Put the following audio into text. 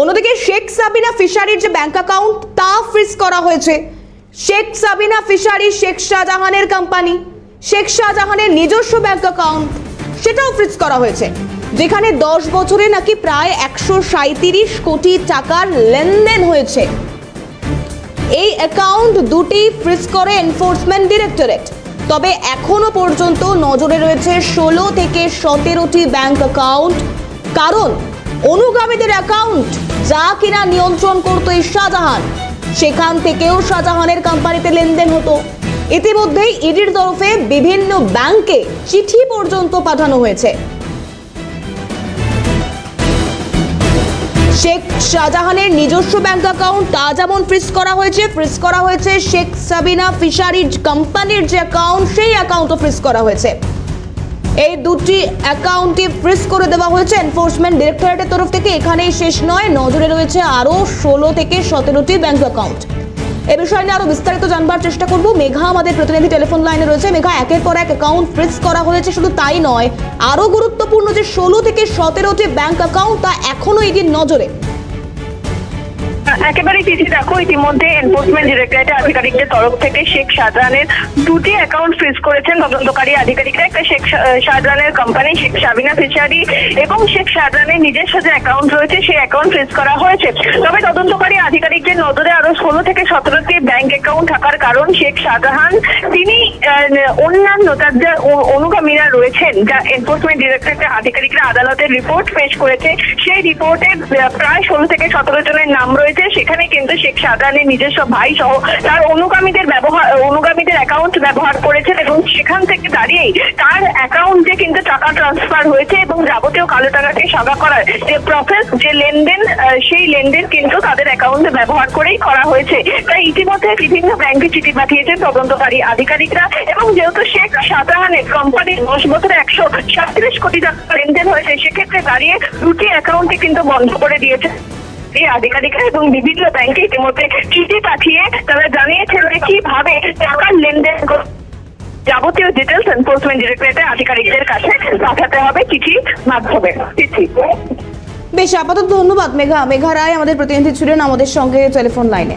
অন্যদিকে শেখ সাবিনা ফিশারির যে bank account তা ফ্রিজ করা হয়েছে। শেখ সাবিনা ফিশারি শেখ শাহজাহানের কোম্পানি শেখ শাহজাহানের নিজস্ব ব্যাংক অ্যাকাউন্ট সেটাও ফ্রিজ করা হয়েছে। যেখানে দশ বছরে নাকি প্রায় একশো সাঁত্রিশ কোটি টাকার লেনদেন হয়েছে। এই অ্যাকাউন্ট দুটি ফ্রিজ করে এনফোর্সমেন্ট ডিরেক্টরেট তবে এখনও পর্যন্ত নজরে রয়েছে ষোলো থেকে সতেরোটি ব্যাংক অ্যাকাউন্ট কারণ অনুগামীদের অ্যাকাউন্ট যা কিনা নিয়ন্ত্রণ করতো এই শাহজাহান। সেখান থেকেও শাহজাহানের কোম্পানিতে লেনদেন হতো। ইতিমধ্যেই ইডির তরফে বিভিন্ন ব্যাংকে চিঠি পর্যন্ত পাঠানো হয়েছে। শেখ শাহজাহানের নিজস্ব ব্যাংক অ্যাকাউন্ট তা যেমন ফ্রিজ করা হয়েছে ফ্রিজ করা হয়েছে শেখ সাবিনা ফিশারিজ কোম্পানির যে অ্যাকাউন্ট সেই অ্যাকাউন্টও ফ্রিজ করা হয়েছে। এই দুটি অ্যাকাউন্টই ফ্রিজ করে দেওয়া হয়েছে এনফোর্সমেন্ট ডিরেক্টরেটের তরফ থেকে। এখানেই শেষ নয়, নজরে রয়েছে আরও ষোলো থেকে সতেরোটি ব্যাংক অ্যাকাউন্ট এ বিষয় নিয়ে আরও বিস্তারিত জানবার চেষ্টা করব। মেঘা আমাদের প্রতিনিধি টেলিফোন লাইনে রয়েছে। মেঘা, একের পর এক অ্যাকাউন্ট ফ্রিজ করা হয়েছে, শুধু তাই নয় আরও গুরুত্বপূর্ণ যে ষোলো থেকে সতেরোটি ব্যাংক অ্যাকাউন্ট তা এখনও এটির নজরে। একেবারে চিঠি দেখো, ইতিমধ্যে এনফোর্সমেন্ট ডিরেক্টরেটের আধিকারিকদের তরফ থেকে শেখ শাহজাহানের দুটি অ্যাকাউন্ট ফ্রিজ করেছেন তদন্তকারী আধিকারিকরা। একটা শেখ শাহজাহানের কোম্পানি শেখ সাবিনা ফিশারি এবং শেখ শাহজাহানের নিজস্ব যে অ্যাকাউন্ট রয়েছে, সেই অ্যাকাউন্ট ফ্রিজ করা হয়েছে। তবে তদন্তকারী আধিকারিকদের নজরে আরও ষোলো থেকে সতেরোটি ব্যাংক অ্যাকাউন্ট থাকার কারণ শেখ শাহজাহান, তিনি অন্যান্য তার যে অনুগামীরা রয়েছেন, যা এনফোর্সমেন্ট ডিরেক্টরেটের আধিকারিকরা আদালতের রিপোর্ট পেশ করেছে, সেই রিপোর্টে প্রায় ষোলো থেকে সতেরো জনের নাম রয়েছে। সেখানে কিন্তু শেখ শাহজাহানের নিজস্ব ভাই সহ তার অনুগামীদের ব্যবহার অনুগামীদের অ্যাকাউন্ট ব্যবহার করেছেন এবং সেখান থেকে দাঁড়িয়েই তার অ্যাকাউন্টে কিন্তু টাকা ট্রান্সফার হয়েছে এবং যাবতীয় কালো টাকাকে সাদা করার যে প্রসেস যে লেনদেন সেই লেনদেন কিন্তু তাদের অ্যাকাউন্টে ব্যবহার করেই করা হয়েছে। তাই ইতিমধ্যে বিভিন্ন ব্যাংকে চিঠি পাঠিয়েছেন তদন্তকারী আধিকারিকরা। এবং যেহেতু শেখ শাহজাহানের কোম্পানির দশ বছরে একশো সাতত্রিশ কোটি টাকা লেনদেন হয়েছে, সেক্ষেত্রে দাঁড়িয়ে দুটি অ্যাকাউন্টে কিন্তু বন্ধ করে দিয়েছে। এই আধিকারিকরা এবং বিভিন্ন ব্যাংকে ইতিমধ্যে চিঠি পাঠিয়ে তারা জানিয়েছেন যে কীভাবে টাকার লেনদেন যাবতীয় ডিটেলস এনফোর্সমেন্ট ডিরেক্টরেটের আধিকারিকদের কাছে পাঠাতে হবে চিঠির মাধ্যমে। চিঠি। বেশ, আপাতত ধন্যবাদ, মেঘা। মেঘা রায় আমাদের প্রতিনিধি ছিলেন আমাদের সঙ্গে টেলিফোন লাইনে।